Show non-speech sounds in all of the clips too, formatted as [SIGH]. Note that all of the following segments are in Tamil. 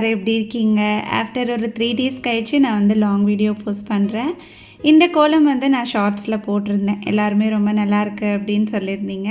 ஃப்ரெண்ட்ஸ் எப்படி இருக்கீங்க? ஆஃப்டர் ஒரு த்ரீ டேஸ் கழிச்சு நான் வந்து லாங் வீடியோ போஸ்ட் பண்ணுறேன் இந்த கோலம் வந்து நான் ஷார்ட்ஸில் போட்டிருந்தேன். எல்லாருமே ரொம்ப நல்லாயிருக்கு அப்படின்னு சொல்லியிருந்தீங்க.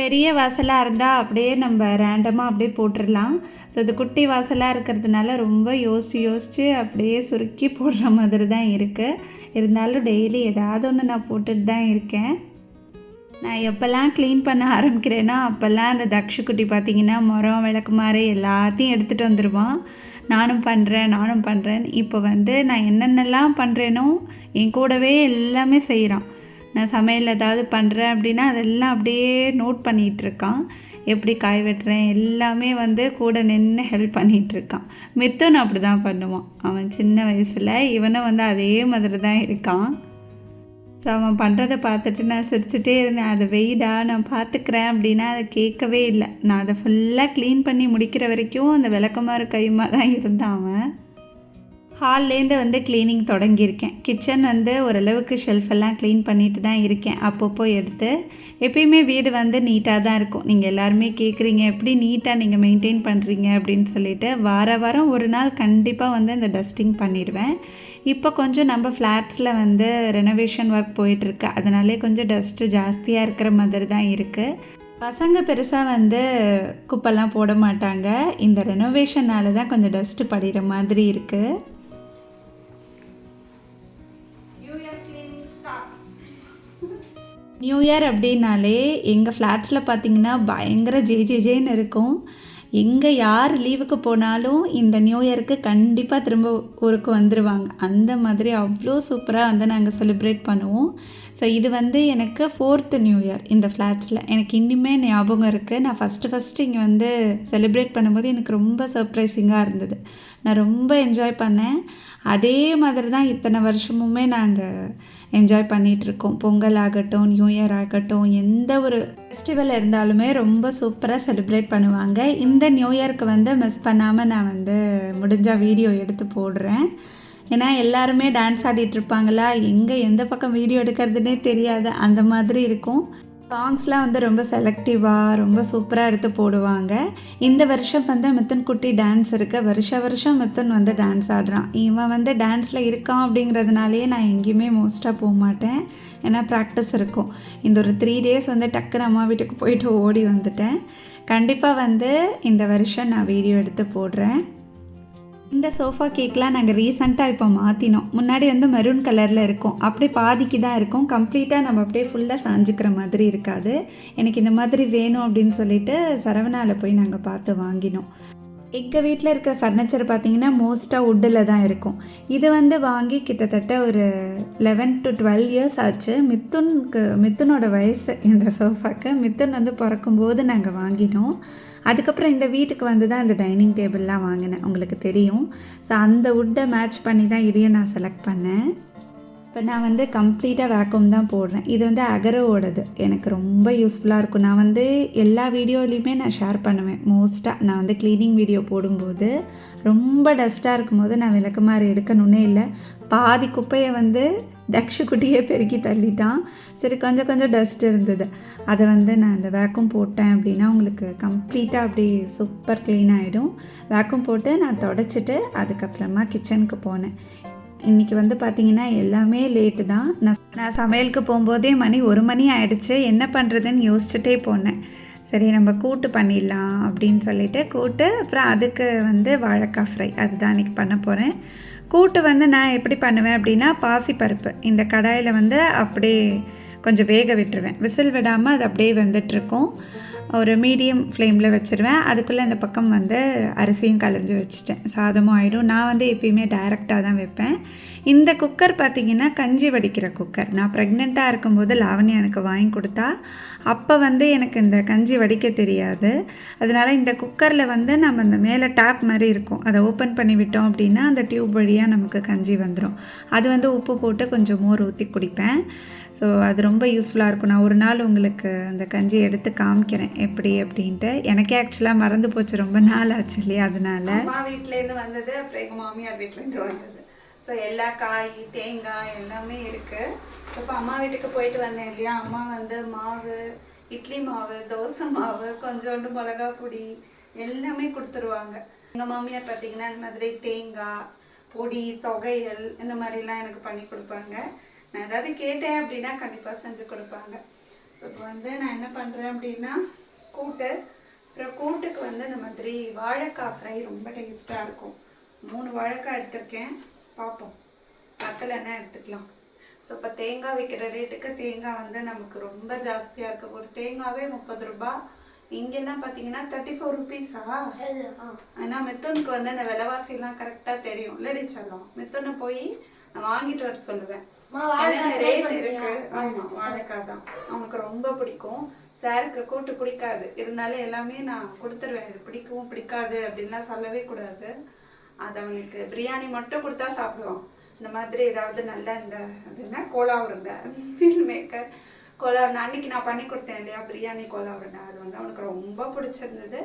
பெரிய வாசலாக இருந்தால் அப்படியே நம்ம ரேண்டமாக அப்படியே போட்டுடலாம் ஸோ இது குட்டி வாசலாக இருக்கிறதுனால ரொம்ப யோசித்து யோசித்து அப்படியே சுருக்கி போடுற மாதிரி தான் இருக்குது இருந்தாலும் டெய்லி ஏதாவது ஒன்று நான் போட்டுட்டு தான் இருக்கேன். நான் எப்போல்லாம் க்ளீன் பண்ண ஆரம்பிக்கிறேனோ அப்போல்லாம் அந்த தக்ஷுக்குட்டி பார்த்திங்கன்னா மரம் விளக்குமாறு எல்லாத்தையும் எடுத்துகிட்டு வந்துடுவான் நானும் பண்ணுறேன் நானும் பண்ணுறேன் இப்போ வந்து நான் என்னென்னலாம் பண்ணுறேனோ என் கூடவே எல்லாமே செய்கிறான் நான் சமையல் ஏதாவது பண்ணுறேன் அப்படின்னா அதெல்லாம் அப்படியே நோட் பண்ணிகிட்டு இருக்கான். எப்படி காய் வெட்டுறேன் எல்லாமே வந்து கூட நின்று ஹெல்ப் பண்ணிகிட்டு இருக்கான். அப்படி தான் பண்ணுவான். அவன் சின்ன வயசில் இவனும் வந்து அதே மாதிரி தான் இருக்கான். ஸோ அவன் பண்ணுறதை பார்த்துட்டு நான் சிரிச்சுட்டே இருந்தேன். அதை வெயிடா? நான் பார்த்துக்கிறேன் அப்படின்னா அதை கேட்கவே இல்லை. நான் அதை ஃபுல்லாக க்ளீன் பண்ணி முடிக்கிற வரைக்கும் அந்த விளக்கமாக கையுமா தான் இருந்தான் அவன். ஹால்லேருந்து வந்து க்ளீனிங் தொடங்கியிருக்கேன். கிச்சன் வந்து ஓரளவுக்கு ஷெல்ஃபெல்லாம் க்ளீன் பண்ணிட்டு தான் இருக்கேன். அப்பப்போ எடுத்து எப்பயுமே வீடு வந்து நீட்டாக தான் இருக்கும். நீங்கள் எல்லாருமே கேட்குறீங்க எப்படி நீட்டாக நீங்கள் மெயின்டைன் பண்ணுறீங்க அப்படின்னு சொல்லிட்டு வார வாரம் ஒரு நாள் கண்டிப்பாக வந்து இந்த டஸ்டிங் பண்ணிடுவேன். இப்போ கொஞ்சம் நம்ம ஃப்ளாட்ஸில் வந்து ரெனோவேஷன் ஒர்க் போயிட்டுருக்கு. அதனாலே கொஞ்சம் டஸ்ட்டு ஜாஸ்தியாக இருக்கிற மாதிரி தான் இருக்குது பசங்க பெருசாக வந்து குப்பெல்லாம் போட மாட்டாங்க. இந்த ரெனோவேஷனால தான் கொஞ்சம் டஸ்ட்டு படிகிற மாதிரி இருக்குது நியூ இயர் அப்படின்னாலே எங்கள் ஃப்ளாட்ஸில் பார்த்தீங்கன்னா பயங்கர ஜே ஜே ஜேன்னு இருக்கும். எங்கே யார் லீவுக்கு போனாலும் இந்த நியூ இயருக்கு கண்டிப்பாக திரும்ப ஊருக்கு வந்துடுவாங்க அந்த மாதிரி அவ்வளோ சூப்பராக வந்து நாங்கள் செலிப்ரேட் பண்ணுவோம். ஸோ இது வந்து எனக்கு ஃபோர்த்து நியூ இயர் இந்த ஃப்ளாட்ஸில் எனக்கு இன்னுமே ஞாபகம் இருக்குது நான் ஃபஸ்ட்டு ஃபஸ்ட்டு இங்கே வந்து செலிப்ரேட் பண்ணும்போது எனக்கு ரொம்ப சர்ப்ரைசிங்காக இருந்தது. நான் ரொம்ப என்ஜாய் பண்ணேன். அதே மாதிரி தான் இத்தனை வருஷமுமே நாங்கள் என்ஜாய் பண்ணிகிட்ருக்கோம் பொங்கல் ஆகட்டும் நியூ இயர் ஆகட்டும் எந்த ஒரு ஃபெஸ்டிவல் இருந்தாலுமே ரொம்ப சூப்பராக செலிப்ரேட் பண்ணுவாங்க. இந்த நியூ இயர்க்கு வந்து மிஸ் பண்ணாமல் நான் வந்து முடிஞ்சால் வீடியோ எடுத்து போடுறேன். ஏன்னா எல்லாருமே டான்ஸ் ஆடிட்டு இருப்பாங்களா? எங்கே எந்த பக்கம் வீடியோ எடுக்கிறதுனே தெரியாது. அந்த மாதிரி இருக்கும். சாங்ஸ்லாம் வந்து ரொம்ப செலக்டிவாக ரொம்ப சூப்பராக எடுத்து போடுவாங்க. இந்த வருஷம் வந்து மித்தன் குட்டி டான்ஸ் இருக்க. வருஷ வருஷம் மித்தன் வந்து டான்ஸ் ஆடுறான். இவன் வந்து டான்ஸில் இருக்கான் அப்படிங்கிறதுனாலே நான் எங்கேயுமே மோஸ்ட்டாக போக மாட்டேன். ஏன்னா ப்ராக்டிஸ் இருக்கும். இந்த ஒரு த்ரீ டேஸ் வந்து டக்குன்னு அம்மா வீட்டுக்கு போயிட்டு ஓடி வந்துட்டேன். கண்டிப்பாக வந்து இந்த வருஷம் நான் வீடியோ எடுத்து போடுறேன். இந்த சோஃபா கேக்லாம் நாங்கள் ரீசெண்டாக இப்போ மாற்றினோம் முன்னாடி வந்து மெரூன் கலரில் இருக்கும். அப்படியே பாதிக்கு தான் இருக்கும். கம்ப்ளீட்டாக நம்ம அப்படியே ஃபுல்லாக சாஞ்சிக்கிற மாதிரி இருக்காது. எனக்கு இந்த மாதிரி வேணும் அப்படின்னு சொல்லிட்டு சரவணாவில் போய் நாங்கள் பார்த்து வாங்கினோம். எங்கள் வீட்டில் இருக்கிற ஃபர்னிச்சர் பார்த்தீங்கன்னா மோஸ்ட்டாக வுட்டில் தான் இருக்கும். இது வந்து வாங்கி கிட்டத்தட்ட ஒரு லெவன் டு டுவெல் இயர்ஸ் ஆச்சு. மித்துனுக்கு மித்துனோட வயசு இந்த சோஃபாக்கு மித்துன் வந்து பிறக்கும்போது நாங்கள் வாங்கினோம். அதுக்கப்புறம் இந்த வீட்டுக்கு வந்து தான் இந்த டைனிங் டேபிள்லாம் வாங்கினேன். உங்களுக்கு தெரியும். ஸோ அந்த வுட்டை மேட்ச் பண்ணி தான் இதையும் நான் செலக்ட் பண்ணேன். இப்போ நான் வந்து கம்ப்ளீட்டாக வேக்கம் தான் போடுறேன். இது வந்து அகரோவோடது. எனக்கு ரொம்ப யூஸ்ஃபுல்லாக இருக்கும். நான் வந்து எல்லா வீடியோலையுமே நான் ஷேர் பண்ணுவேன். மோஸ்ட்டாக நான் வந்து க்ளீனிங் வீடியோ போடும்போது ரொம்ப டஸ்ட்டாக இருக்கும்போது நான் விளக்குமாறு எடுக்கணுன்னே இல்லை. பாதி குப்பையை வந்து தக்ஷக்குட்டியே பெருக்கி தள்ளிட்டான். சரி கொஞ்சம் கொஞ்சம் டஸ்ட் இருந்தது. அதை வந்து நான் அந்த வேக்கம் போட்டேன் அப்படின்னா உங்களுக்கு கம்ப்ளீட்டாக அப்படி சூப்பர் க்ளீன் ஆகிடும் வேக்கம் போட்டு நான் தொடச்சிட்டு அதுக்கப்புறமா கிச்சனுக்கு போனேன். இன்றைக்கி வந்து பார்த்திங்கன்னா எல்லாமே லேட்டு தான். நான் நான் சமையலுக்கு போகும்போதே மணி ஒரு மணி ஆயிடுச்சு. என்ன பண்ணுறதுன்னு யோசிச்சுட்டே போனேன். சரி நம்ம கூட்டு பண்ணிடலாம் அப்படின்னு சொல்லிட்டு கூட்டு அப்புறம் அதுக்கு வந்து வாழைக்காய் ஃப்ரை அதுதான் இன்றைக்கி பண்ண போகிறேன் கூட்டு வந்து நான் எப்படி பண்ணுவேன் அப்படின்னா பாசிப்பருப்பு. இந்த கடாயில் வந்து அப்படியே கொஞ்சம் வேக விட்டுருவேன். விசில் விடாமல் அது அப்படியே வந்துட்டுருக்கும். ஒரு மீடியம் ஃப்ளேமில் வச்சுருவேன். அதுக்குள்ளே இந்த பக்கம் வந்து அரிசியும் கலைஞ்சி வச்சுட்டேன். சாதமும் ஆகிடும் நான் வந்து எப்பயுமே டைரெக்டாக தான் வைப்பேன். இந்த குக்கர் பார்த்திங்கன்னா கஞ்சி வடிக்கிற குக்கர் நான் ப்ரெக்னெண்ட்டாக இருக்கும்போது லாவணி எனக்கு வாங்கி கொடுத்தா அப்போ வந்து எனக்கு இந்த கஞ்சி வடிக்க தெரியாது. அதனால் இந்த குக்கரில் வந்து நம்ம இந்த மேலே டேப் மாதிரி இருக்கும். அதை ஓப்பன் பண்ணி விட்டோம் அப்படின்னா அந்த டியூப் வழியாக நமக்கு கஞ்சி வந்துடும் அது வந்து உப்பு போட்டு கொஞ்சம் மோர் ஊற்றி குடிப்பேன். ஸோ அது ரொம்ப யூஸ்ஃபுல்லாக இருக்கும். நான் ஒரு நாள் உங்களுக்கு அந்த கஞ்சி எடுத்து காமிக்கிறேன். எப்படி அப்படின்ட்டு. எனக்கே ஆக்சுவலாக மறந்து போச்சு. ரொம்ப நாள் ஆச்சு இல்லையா அதனால. அம்மா வீட்டிலேருந்து வந்தது அப்புறம் எங்கள் மாமியார் வீட்டிலேருந்து வந்தது. ஸோ எல்லா காய் தேங்காய் எல்லாமே இருக்குது இப்போ அம்மா வீட்டுக்கு போயிட்டு வந்தேன் இல்லையா? அம்மா வந்து மாவு இட்லி மாவு தோசை மாவு கொஞ்சோண்டு மிளகா பொடி எல்லாமே கொடுத்துருவாங்க. எங்கள் மாமியார் பார்த்தீங்கன்னா இந்த மாதிரி தேங்காய் பொடி தொகையல் இந்த மாதிரிலாம் எனக்கு பண்ணி கொடுப்பாங்க. நான் ஏதாவது கேட்டேன் அப்படின்னா கண்டிப்பாக செஞ்சு கொடுப்பாங்க. இப்போ வந்து நான் என்ன பண்ணுறேன் அப்படின்னா கூட்டு. அப்புறம் கூட்டுக்கு வந்து இந்த மாதிரி வாழைக்காய் ஃப்ரை ரொம்ப டேஸ்ட்டாக இருக்கும். மூணு வாழைக்காய் எடுத்திருக்கேன். பார்ப்போம். பத்தலைன்னா எடுத்துக்கலாம். ஸோ இப்போ தேங்காய் விற்கிற ரேட்டுக்கு தேங்காய் வந்து நமக்கு ரொம்ப ஜாஸ்தியாக இருக்குது ஒரு தேங்காவே முப்பது ரூபாய் இங்கெல்லாம் பார்த்தீங்கன்னா தேர்ட்டி ஃபோர் ருபீஸா ஆனால் மித்துனுக்கு வந்து அந்த விலைவாசிலாம் கரெக்டாக தெரியும். இல்லடி சொல்லும். மித்துனை போய் நான் வாங்கிட்டு வர சொல்லுவேன். அவனுக்கு ரொம்ப பிடிக்கும். சாருக்கு கூட்டு பிடிக்காது. இருந்தாலும் எல்லாமே நான் கொடுத்துருவேன். இது பிடிக்கவும் பிடிக்காது அப்படின்லாம் சொல்லவே கூடாது. அது அவனுக்கு பிரியாணி மட்டும் கொடுத்தா சாப்பிடுவான். இந்த மாதிரி ஏதாவது நல்ல இந்த அது என்ன? கோலா உருண்டை. [LAUGHS] மீல் மேக்கர் கோலா அன்னைக்கு நான் பண்ணி கொடுத்தேன் இல்லையா? பிரியாணி கோலா உருண்டை. அது வந்து அவனுக்கு ரொம்ப பிடிச்சிருந்தது.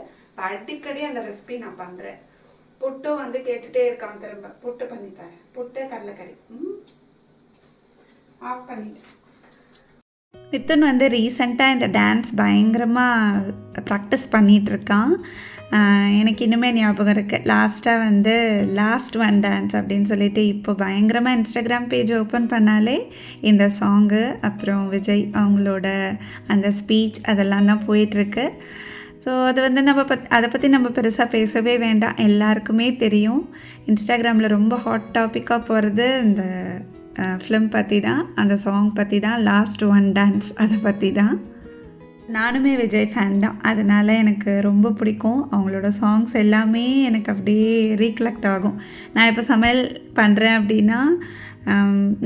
அடிக்கடி அந்த ரெசிபி நான் பண்ணுறேன் புட்டும் வந்து கேட்டுட்டே இருக்கான் திரும்ப. புட்டு பண்ணி மித்துன் வந்து ரீசெண்டாக இந்த டான்ஸ் பயங்கரமாக ப்ராக்டிஸ் பண்ணிகிட்ருக்கான் எனக்கு இன்னுமே ஞாபகம் இருக்குது லாஸ்ட்டாக வந்து லாஸ்ட் ஒன் டான்ஸ் அப்படின்னு சொல்லிட்டு இப்போ பயங்கரமாக இன்ஸ்டாகிராம் பேஜ் ஓப்பன் பண்ணாலே இந்த சாங்கு அப்புறம் விஜய் அவங்களோட அந்த ஸ்பீச் அதெல்லாம் தான் போயிட்டுருக்கு. ஸோ அது வந்து நம்ம பத் அதை பற்றி நம்ம பெருசாக பேசவே வேண்டாம். எல்லாருக்குமே தெரியும். இன்ஸ்டாகிராமில் ரொம்ப ஹாட் டாப்பிக்காக போகிறது இந்த ஃபிலிம் பற்றி தான் அந்த சாங் பற்றி தான் லாஸ்ட் ஒன் டான்ஸ் அதை பற்றி தான் நானுமே விஜய் ஃபேன் தான். அதனால் எனக்கு ரொம்ப பிடிக்கும். அவங்களோட சாங்ஸ் எல்லாமே எனக்கு அப்படியே ரீகலெக்ட் ஆகும். நான் இப்போ சமையல் பண்ணுறேன் அப்படின்னா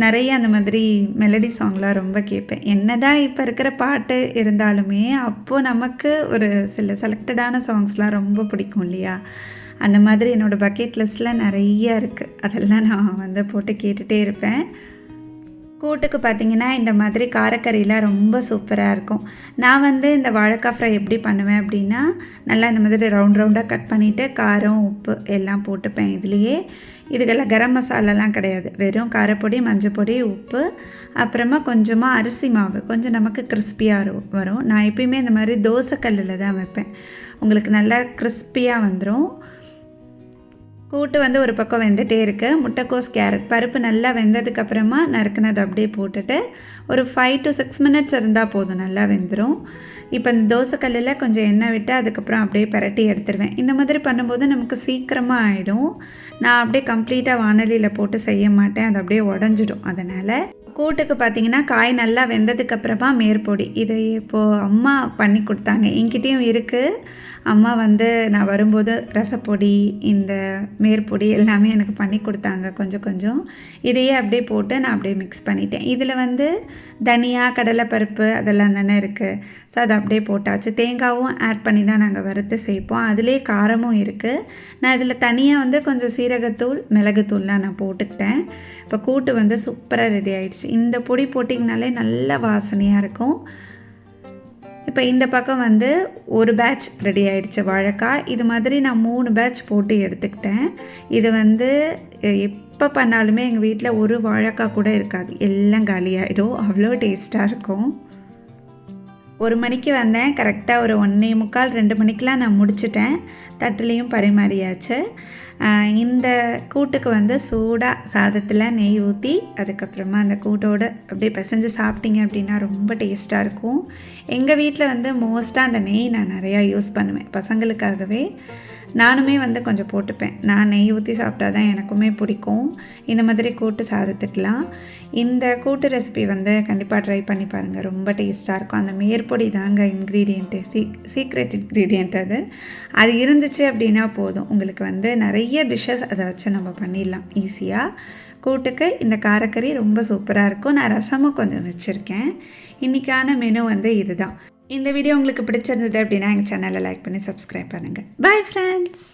நிறைய அந்த மாதிரி மெலடி சாங்லாம் ரொம்ப கேட்பேன். என்னதான் இப்போ இருக்கிற பாட்டு இருந்தாலுமே அப்போது நமக்கு ஒரு சில செலக்டடான சாங்ஸ்லாம் ரொம்ப பிடிக்கும் இல்லையா? அந்த மாதிரி என்னோடய பக்கெட் லிஸ்ட்டில் நிறைய இருக்குது அதெல்லாம் நான் வந்து போட்டு கேட்டுகிட்டே இருப்பேன். கூட்டுக்கு பார்த்தீங்கன்னா இந்த மாதிரி காரக்கறிலாம் ரொம்ப சூப்பராக இருக்கும். நான் வந்து இந்த வாழைக்காய் ஃப்ரை எப்படி பண்ணுவேன் அப்படின்னா நல்லா இந்த மாதிரி ரவுண்ட் ரவுண்டாக கட் பண்ணிவிட்டு காரம் உப்பு எல்லாம் போட்டுப்பேன் இதுலேயே. இதுக்கெல்லாம் கரம் மசாலாலாம் கிடையாது. வெறும் காரப்பொடி மஞ்சள் பொடி உப்பு அப்புறமா கொஞ்சமாக அரிசி மாவு. கொஞ்சம் நமக்கு கிறிஸ்பியாக வரும். நான் எப்பயுமே இந்த மாதிரி தோசைக்கல்லில் தான் வைப்பேன். உங்களுக்கு நல்லா கிறிஸ்பியாக வந்துடும் கூட்டு வந்து ஒரு பக்கம் வெந்துகிட்டே இருக்குது முட்டைக்கோஸ் கேரட் பருப்பு நல்லா வெந்ததுக்கப்புறமா நறுக்குனது அப்படியே போட்டுட்டு ஒரு ஃபைவ் டு சிக்ஸ் மினிட்ஸ் இருந்தால் போதும் நல்லா வெந்துடும் இப்போ இந்த தோசைக்கல்லில் கொஞ்சம் எண்ணெய் விட்டு அதுக்கப்புறம் அப்படியே பரட்டி எடுத்துருவேன். இந்த மாதிரி பண்ணும்போது நமக்கு சீக்கிரமாக ஆகிடும் நான் அப்படியே கம்ப்ளீட்டாக வானலியில் போட்டு செய்ய மாட்டேன். அது அப்படியே உடஞ்சிடும். அதனால் கூட்டுக்கு பார்த்தீங்கன்னா காய் நல்லா வெந்ததுக்கப்புறமா மேற்பொடி. இது இப்போது அம்மா பண்ணி கொடுத்தாங்க. என்கிட்டேயும் இருக்குது அம்மா வந்து நான் வரும்போது ரசப்பொடி இந்த மேற்பொடி எல்லாமே எனக்கு பண்ணி கொடுத்தாங்க கொஞ்சம் கொஞ்சம். இதையே அப்படியே போட்டு நான் அப்படியே மிக்ஸ் பண்ணிட்டேன். இதில் வந்து தனியா கடலைப்பருப்பு அதெல்லாம் தானே இருக்குது ஸோ அதை அப்படியே போட்டாச்சு. தேங்காவும் ஆட் பண்ணி தான் நாங்கள் வறுத்து சேர்ப்போம் அதிலே காரமும் இருக்குது நான் இதில் தனியாக வந்து கொஞ்சம் சீரகத்தூள் மிளகுத்தூள்லாம் நான் போட்டுக்கிட்டேன். இப்போ கூட்டு வந்து சூப்பராக ரெடி ஆகிடுச்சு இந்த பொடி போட்டிங்கனாலே நல்ல வாசனையாக இருக்கும். இப்போ இந்த பக்கம் வந்து ஒரு பேட்ச் ரெடி ஆயிடுச்சு வாழைக்காய். இது மாதிரி நான் மூணு பேட்ச் போட்டு எடுத்துக்கிட்டேன். இது வந்து எப்போ பண்ணாலுமே எங்கள் வீட்டில் ஒரு வாழைக்காய் கூட இருக்காது. எல்லாம் காலியாகிடும் அவ்வளோ டேஸ்ட்டாக இருக்கும். ஒரு மணிக்கு வந்தேன். கரெக்டாக ஒரு ஒன்றே முக்கால் ரெண்டு மணிக்கெலாம் நான் முடிச்சிட்டேன். தட்டுலேயும் பரிமாறியாச்சு. இந்த கூட்டுக்கு வந்து சூடாக சாதத்தில் நெய் ஊற்றி அதுக்கப்புறமா அந்த கூட்டோடு அப்படியே பிசைஞ்சு சாப்பிட்டீங்க அப்படின்னா ரொம்ப டேஸ்ட்டாக இருக்கும். எங்கள் வீட்டில் வந்து மோஸ்ட்டாக அந்த நெய் நான் நிறையா யூஸ் பண்ணுவேன். பசங்களுக்காகவே. நானுமே வந்து கொஞ்சம் போட்டுப்பேன். நான் நெய் ஊற்றி சாப்பிட்டா தான் எனக்குமே பிடிக்கும். இந்த மாதிரி கூட்டு சாதத்துக்கெலாம் இந்த கூட்டு ரெசிபி வந்து கண்டிப்பாக ட்ரை பண்ணி பாருங்கள் ரொம்ப டேஸ்ட்டாக இருக்கும். அந்த மேற்பொடி தாங்க இன்க்ரீடியண்ட்டு சீ சீக்ரெட் இன்க்ரீடியண்ட் அது. அது இருந்துச்சு அப்படின்னா போதும். உங்களுக்கு வந்து நிறைய டிஷ்ஷஸ் அதை வச்சு நம்ம பண்ணிடலாம். ஈஸியாக கூட்டுக்கு இந்த காரக்கறி ரொம்ப சூப்பராக இருக்கும். நான் ரசமும் கொஞ்சம் வச்சுருக்கேன். இன்றைக்கான மெனு வந்து இதுதான். இந்த வீடியோ உங்களுக்கு பிடிச்சிருந்தது அப்படின்னா எங்கள் சேனலை லைக் பண்ணி சப்ஸ்கிரைப் பண்ணுங்கள் பாய் ஃப்ரெண்ட்ஸ்